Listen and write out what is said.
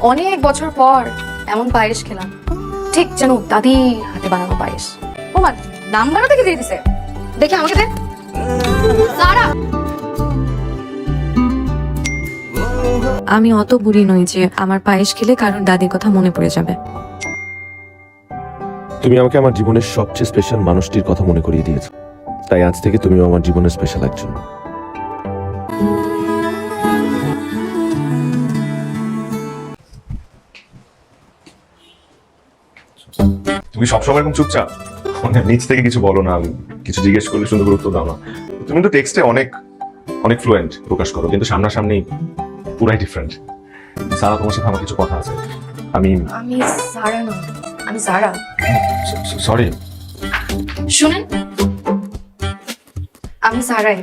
অনেক বছর পর এমন পায়েস খেলাম। ঠিক যেন দাদি হাতে বানানো পায়েস। ও মা, নাম নাম্বার থেকে দিয়ে দিছে। দেখি আমাকে দে সারা। আমি অত বুড়ি নই যে আমার পায়েস খেলে কারণ দাদির কথা মনে পড়ে যাবে। তুমি আমাকে আমার জীবনের সবচেয়ে স্পেশাল মানুষটির কথা মনে করিয়ে দিয়েছ। তাই আজ থেকে তুমিও আমার জীবনের স্পেশাল একজন। তুমি সবসময় এরকম চুপচাপ? মানে নিচ থেকে কিছু বলো না কিছু জিজ্ঞেস করলে সুন্দর উত্তর দাও না। তুমি তো টেক্সটে অনেক অনেক ফ্লুয়েন্ট প্রকাশ করো কিন্তু সামনাসামনি পুরাই ডিফারেন্ট সারা তোমার সাথে আমার কিছু কথা আছে। আমি আমি সারা না আমি সারা। সরি শুনেন আমি সারাই।